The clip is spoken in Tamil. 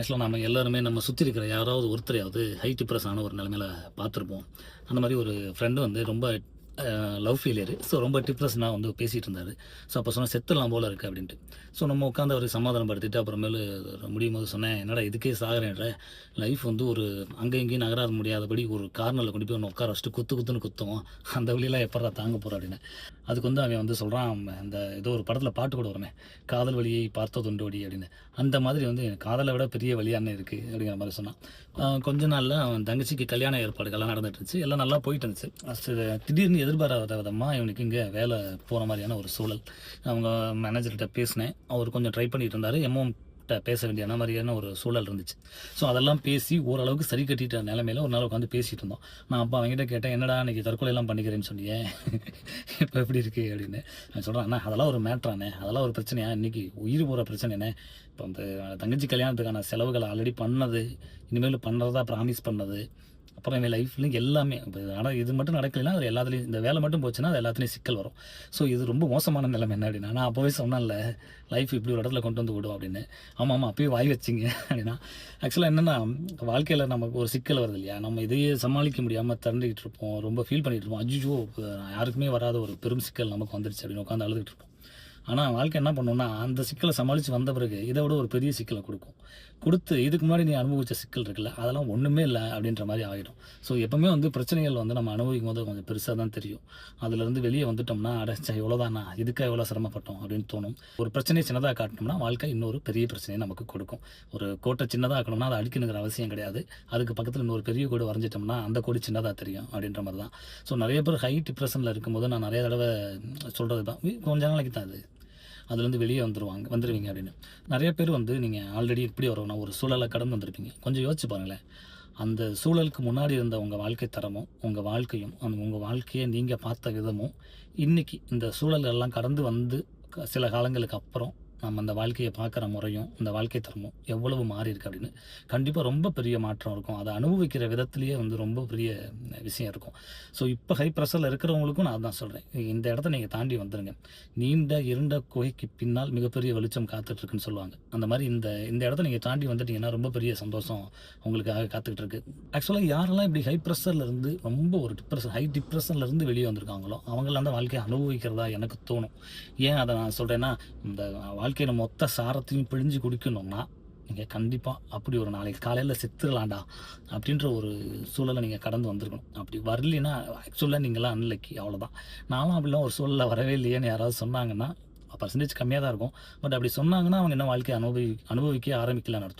ஆக்சுவலாக நம்ம எல்லாருமே நம்ம சுற்றி இருக்கிற யாராவது ஒருத்தரையாவது ஹை டிப்ரெஸ் ஆன ஒரு நிலமையில பார்த்துருப்போம். அந்த மாதிரி ஒரு ஃப்ரெண்டு வந்து ரொம்ப லவ் ஃபெயிலியர் ஸோ ரொம்ப டிப்ரெஷனாக வந்து பேசிகிட்டு இருந்தார். ஸோ அப்போ சொன்னால் செத்துலாம் போல் இருக்குது அப்படின்ட்டு. ஸோ நம்ம உட்காந்து அவர் சமாதானப்படுத்திட்டு அப்புறமேலு முடியும் போது சொன்னேன் என்னடா இதுக்கே சாகிறேன்ற. லைஃப் வந்து ஒரு அங்கே இங்கேயும் நகராத முடியாதபடி ஒரு கார்னரில் கொண்டு போய் ஒன்று உட்கார வச்சுட்டு குத்து குத்துன்னு குத்துவோம் அந்த வழியெல்லாம் எப்படா தாங்க போகிற அப்படின்னு. அதுக்கு வந்து அவன் வந்து சொல்கிறான் அந்த ஏதோ ஒரு படத்தில் பாட்டு கூட வருமே. காதல் வழியை பார்த்ததுண்டு வழி அப்படின்னு. அந்த மாதிரி வந்து காதலை விட பெரிய வழியானே இருக்குது அப்படிங்கிற மாதிரி சொன்னான். கொஞ்ச நாளில் அவன் தங்கச்சிக்கு கல்யாண ஏற்பாடுகள்லாம் நடந்துட்டு இருந்துச்சு. எல்லாம் நல்லா போயிட்டு இருந்துச்சு. திடீர்னு எதிர்பாராத விதமாக இவனுக்கு இங்கே வேலை போகிற மாதிரியான ஒரு சூழல். அவங்க மேனேஜர்கிட்ட பேசினேன். அவர் கொஞ்சம் ட்ரை பண்ணிட்டு இருந்தார். எம்ஓம் பேச வேண்டிய மாதிரியான ஒரு சூழல் இருந்துச்சு. ஸோ அதெல்லாம் பேசி ஓரளவுக்கு சரி கட்டிட்ட நிலமையில ஒரு நாள் உட்காந்து பேசிட்டு இருந்தோம். நான் அப்போ அவங்ககிட்ட கேட்டேன் என்னடா இன்றைக்கி தற்கொலை எல்லாம் பண்ணிக்கிறேன்னு சொன்னியே இப்போ எப்படி இருக்கு? அப்படின்னு. நான் சொல்கிறேன் அண்ணா அதெல்லாம் ஒரு மேட்ரானே அதெல்லாம் ஒரு பிரச்சனையா? இன்னைக்கு உயிர் போகிற பிரச்சனைனே இப்போ அந்த தங்கச்சி கல்யாணத்துக்கான செலவுகளை ஆல்ரெடி பண்ணது. இனிமேல் பண்ணுறதா ப்ராமிஸ் பண்ணது. அப்புறம் என் லைஃப்லையும் எல்லாமே. இப்போ ஆனால் இது மட்டும் நடக்கலைன்னா அது எல்லாத்துலேயும் இந்த வேலை மட்டும் போச்சுன்னா அது எல்லாத்துலேயும் சிக்கல் வரும். ஸோ இது ரொம்ப மோசமான நிலைமை. என்ன அப்படின்னா நான் அப்போவே சொன்னேன்ல லைஃப் இப்படி ஒரு இடத்துல கொண்டு வந்து விடும் அப்படின்னு. ஆமாம் ஆமாம் அப்பயே வாய் வச்சிங்க. அப்படின்னா ஆக்சுவலாக என்னென்னா வாழ்க்கையில் நமக்கு ஒரு சிக்கல் வருது இல்லையா? நம்ம இதையே சமாளிக்க முடியாமல் திறந்துக்கிட்டு இருப்போம். ரொம்ப ஃபீல் பண்ணிகிட்டு இருப்போம். அஜிஜோ யாருக்குமே வராத ஒரு பெரும் சிக்கல் நமக்கு வந்துருச்சு அப்படின்னு உட்காந்து அழுதுகிட்டு இருப்போம். ஆனால் வாழ்க்கை என்ன பண்ணுன்னா அந்த சிக்கலை சமாளித்து வந்த பிறகு இதை விட ஒரு பெரிய சிக்கலை கொடுக்கும். கொடுத்து இதுக்கு முன்னாடி நீ அனுபவித்த சிக்கல் இருக்குல்ல அதெல்லாம் ஒன்றுமே இல்லை அப்படின்ற மாதிரி ஆகிடும் ஸோ எப்போவுமே வந்து பிரச்சனைகள் வந்து நம்ம அனுபவிக்கும் போது கொஞ்சம் பெருசாக தான் தெரியும். அதுலேருந்து வெளியே வந்துட்டோம்னா அடைச்சா இவ்வளோதானா இதுக்காக எவ்வளோ சிரமப்பட்டோம் அப்படின்னு தோணும். ஒரு பிரச்சனையை சின்னதாக காட்டினோம்னா வாழ்க்கை இன்னொரு பெரிய பிரச்சனையை நமக்கு கொடுக்கும். ஒரு கோட்டை சின்னதாக ஆக்கணும்னா அதை அடிக்கணுங்கிற அவசியம் கிடையாது. அதுக்கு பக்கத்தில் இன்னொரு பெரிய கோடு வரைஞ்சிட்டோம்னா அந்த கோடு சின்னதாக தெரியும் அப்படின்ற மாதிரி தான். ஸோ நிறைய பேர் ஹை டிப்ரெஷனில் இருக்கும்போது நான் நிறைய தடவை சொல்கிறது தான். கொஞ்ச நாளைக்கு தான் அது. அதுலேருந்து வெளியே வந்துருவாங்க வந்துடுவீங்க அப்படின்னு. நிறைய பேர் வந்து நீங்கள் ஆல்ரெடி இப்படி வரணும் ஒரு சூழலை கடந்து வந்திருப்பீங்க. கொஞ்சம் யோசிச்சு பாருங்களேன். அந்த சூழலுக்கு முன்னாடி இருந்த உங்கள் வாழ்க்கை தரமும் உங்கள் வாழ்க்கையும் அந்த உங்கள் வாழ்க்கையை நீங்கள் பார்த்த விதமும் இன்றைக்கி இந்த சூழலெல்லாம் கடந்து வந்து க- சில காலங்களுக்கு அப்புறம் நம்ம அந்த வாழ்க்கையை பார்க்குற முறையும் இந்த வாழ்க்கை தரமும் எவ்வளவு மாறி இருக்குது அப்படின்னு கண்டிப்பாக ரொம்ப பெரிய மாற்றம் இருக்கும். அதை அனுபவிக்கிற விதத்துலேயே வந்து ரொம்ப பெரிய விஷயம் இருக்கும். ஸோ இப்போ ஹை ப்ரெஷரில் இருக்கிறவங்களுக்கும் நான் அதான் சொல்கிறேன் இந்த இடத்த நீங்கள் தாண்டி வந்துடுங்க நீண்ட இருண்ட குகைக்கு பின்னால் மிகப்பெரிய வெளிச்சம் காத்துட்ருக்குன்னு சொல்லுவாங்க. அந்த மாதிரி இந்த இந்த இடத்த நீங்கள் தாண்டி வந்துட்டீங்கன்னா ரொம்ப பெரிய சந்தோஷம் உங்களுக்காக காத்துக்கிட்டு இருக்கு ஆக்சுவலாக யாரெல்லாம் இப்படி ஹை ப்ரெஷர்லேருந்து ரொம்ப ஒரு டிப்ரெஷன் ஹை டிப்ரெஷன்லேருந்து வெளியே வந்திருக்காங்களோ அவங்களாம் அந்த வாழ்க்கையை அனுபவிக்கிறதா எனக்கு தோணும். ஏன் அதை நான் சொல்கிறேன்னா இந்த வாழ்க்கை வாழ்க்கையில மொத்த சாரத்தையும் பிழிஞ்சு குடிக்கணும்னா நீங்கள் கண்டிப்பாக அப்படி ஒரு நாளைக்கு காலையில் செத்துடலாம்டா அப்படின்ற ஒரு சூழலை நீங்கள் கடந்து வந்திருக்கணும். அப்படி வரலைன்னா ஆக்சுவலாக நீங்களாம் அன்லக்கி அவ்வளோதான் நானும் அப்படிலாம் ஒரு சூழலில் வரவே இல்லையேன்னு யாராவது சொன்னாங்கன்னா பர்சன்டேஜ் கம்மியாக தான் இருக்கும். பட் அப்படி சொன்னாங்கன்னா அவங்க என்ன வாழ்க்கையை அனுபவி அனுபவிக்க ஆரம்பிக்கலான்னு அர்த்தம்.